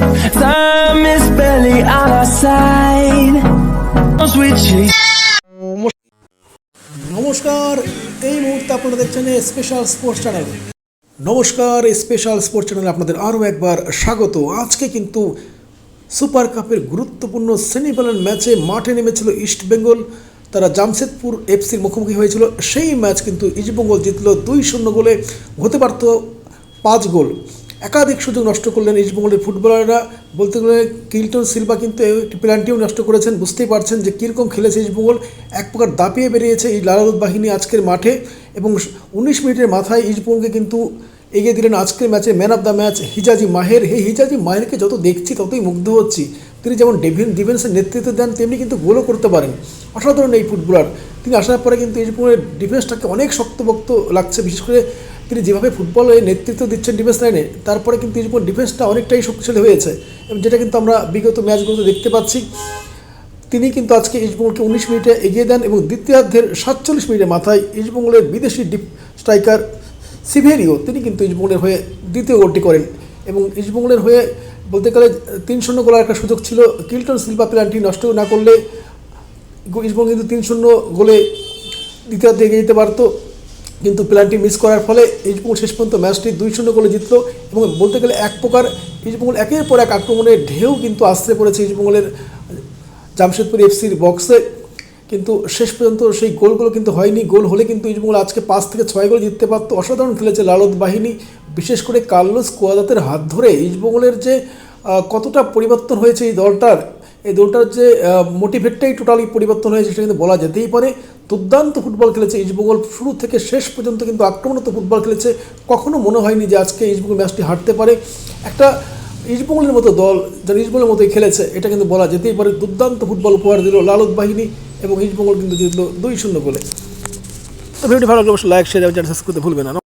Time is barely on our side. নমস্কার, এই মুহূর্তে আপনারা দেখছেন স্পেশাল স্পোর্টস চ্যানেল নমস্কার স্পেশাল স্পোর্টস চ্যানেলে আপনাদের আরও একবার স্বাগত। আজকে কিন্তু সুপার কাপের গুরুত্বপূর্ণ সেমিফাইনাল ম্যাচে মাঠে নেমেছিল ইস্ট বেঙ্গল তারা জামশেদপুর এফসির মুখোমুখি হয়েছিল। সেই ম্যাচ কিন্তু ইস্টবেঙ্গল জিতল দুই শূন্য গোলে। হতে পারত পাঁচ গোল। একাধিক সুযোগ নষ্ট করলেন ইস্টবেঙ্গলের ফুটবলাররা বলতে গেলে কিল্টন সিলভা কিন্তু একটি প্ল্যানটিও নষ্ট করেছেন। বুঝতেই পারছেন যে কীরকম খেলেছে ইস্টবেঙ্গল এক প্রকার দাপিয়ে বেরিয়েছে এই লালাদুত বাহিনী আজকের মাঠে। এবং উনিশ মিনিটের মাথায় ইস্টবেঙ্গলকে কিন্তু এগিয়ে দিলেন আজকের ম্যাচে man of the match Hijazi Maher. এই হিজাজি মাহেরকে যত দেখছি, ততই মুগ্ধ হচ্ছি। তিনি যেমন ডেভিন ডিফেন্সের নেতৃত্ব দেন, তেমনি কিন্তু গোলও করতে পারেন। অসাধারণ এই ফুটবলার তিনি আসার পরে কিন্তু ইস্টবেঙ্গলের ডিফেন্সটাকে অনেক শক্তপোক্ত লাগছে। বিশেষ করে তিনি যেভাবে ফুটবলে নেতৃত্ব দিচ্ছেন ডিফেন্স লাইনে তারপরে কিন্তু ইস্টবেঙ্গল ডিফেন্সটা অনেকটাই শক্তিশালী হয়েছে। এবং যেটা কিন্তু আমরা বিগত ম্যাচগুলোতে দেখতে পাচ্ছি, তিনি কিন্তু আজকে ইস্টবেঙ্গলকে উনিশ মিনিটে এগিয়ে দেন এবং দ্বিতীয়ার্ধের সাতচল্লিশ মিনিটের মাথায় ইস্টবেঙ্গলের বিদেশি ডিপ স্ট্রাইকার সিভেরিও তিনি কিন্তু ইস্টবেঙ্গলের হয়ে দ্বিতীয় গোলটি করেন। এবং ইস্টবেঙ্গলের হয়ে বলতে গেলে তিন শূন্য গোলার একটা সুযোগ ছিল, কিল্টন শিল্পা প্ল্যানটি নষ্ট না করলে ইস্টবেঙ্গল কিন্তু তিন শূন্য গোলে দ্বিতীয়ার্ধে এগিয়ে যেতে পারতো। কিন্তু প্ল্যানটি মিস করার ফলে ইস্টবেঙ্গল শেষ পর্যন্ত ম্যাচটি দুই শূন্য গোলে জিতলো এবং বলতে গেলে এক প্রকার ইস্টবেঙ্গল একের পর এক আক্রমণের ঢেউ কিন্তু আসতে পড়েছে ইস্টবেঙ্গলের জামশেদপুর এফসির বক্সে কিন্তু শেষ পর্যন্ত সেই গোলগুলো কিন্তু হয়নি। গোল হলে কিন্তু ইস্টবেঙ্গল আজকে পাঁচ থেকে ছয় গোল জিততে পারতো। অসাধারণ খেলেছে লালত বাহিনী। বিশেষ করে কার্লোস কোয়াদাতের হাত ধরে ইস্টবেঙ্গলের যে কতটা পরিবর্তন হয়েছে এই দলটার এই দলটার যে মোটিভেটটাই টোটালি পরিবর্তন হয়েছে, সেটা কিন্তু বলা যেতেই পারে। দুর্দান্ত ফুটবল খেলেছে ইস্টবেঙ্গল শুরু থেকে শেষ পর্যন্ত কিন্তু আক্রমণাত্মক ফুটবল খেলেছে। কখনো মনে হয়নি যে আজকে ইস্টবেঙ্গল ম্যাচটি হারতে পারে। একটা ইস্টবেঙ্গলের মতো দল যারা ইস্টবেঙ্গলের মতোই খেলেছে, এটা কিন্তু বলা যেতেই পারে, দুর্দান্ত ফুটবল উপহার দিল লালত বাহিনী এবং ইস্টবেঙ্গল কিন্তু জিতল দুই শূন্য গোলে। তো ভিডিওটি ভালো লাগলে অবশ্যই লাইক শেয়ার এবং সাবস্ক্রাইব করতে ভুলবেন না।